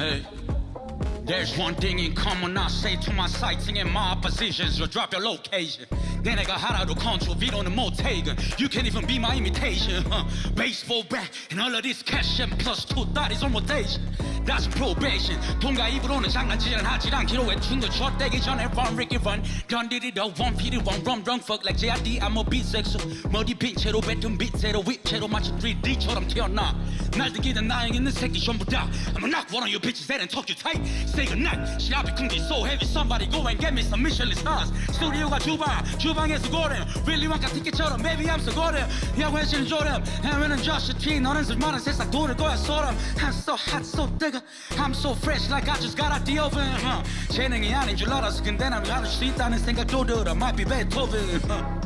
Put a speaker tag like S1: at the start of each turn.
S1: Hey. There's one thing in common I say to my sighting and my oppositions You'll drop your location 내 내가 하나도 컨트롤 못해건 You can't even be my imitation huh? Baseball bat and all of this cash and plus two thotties on rotation That's probation 돈과 입으로는 장난질은 하지 않기로 외춘 걸 젖대기 전에 Run Ricky Run Done did it all one PD one rum run fuck like JID I'm a bisexual 머리 빈 채로 뱉은 빛새로 윗채로 마치 3D처럼 태어나 날 듣기는 나영 있는 새끼 전부 다 I'ma knock one of you bitches that and talk you tight Say goodnight shit I be 궁지 so heavy somebody go and get me some Michelin stars 스튜디오가 주방 주방에서 고름 Really 왕가 티켓처럼 Maybe I'm so 고름 야구 해치는 조름 해외는 Josh T 너는 쓸만한 새싹 돌을 거야 소름 I'm so hot so 뜨거 I'm so fresh like I just got out the oven huh. 재능이 아닌 줄 알았어 근데 난 가를 수 있다는 생각도 들어 Might be Beethoven huh.